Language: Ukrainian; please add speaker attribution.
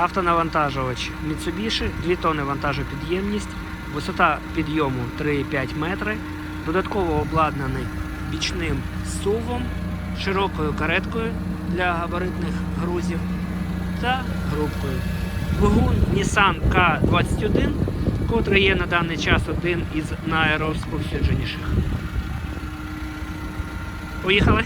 Speaker 1: Автонавантажувач Mitsubishi, 2 тонни вантажопідємність, висота підйому 3,5 метри, додатково обладнаний бічним сувом, широкою кареткою для габаритних грузів та грубкою. Двигун Nissan K21, котрий є на даний час один із найрозповсюдженіших. Поїхали!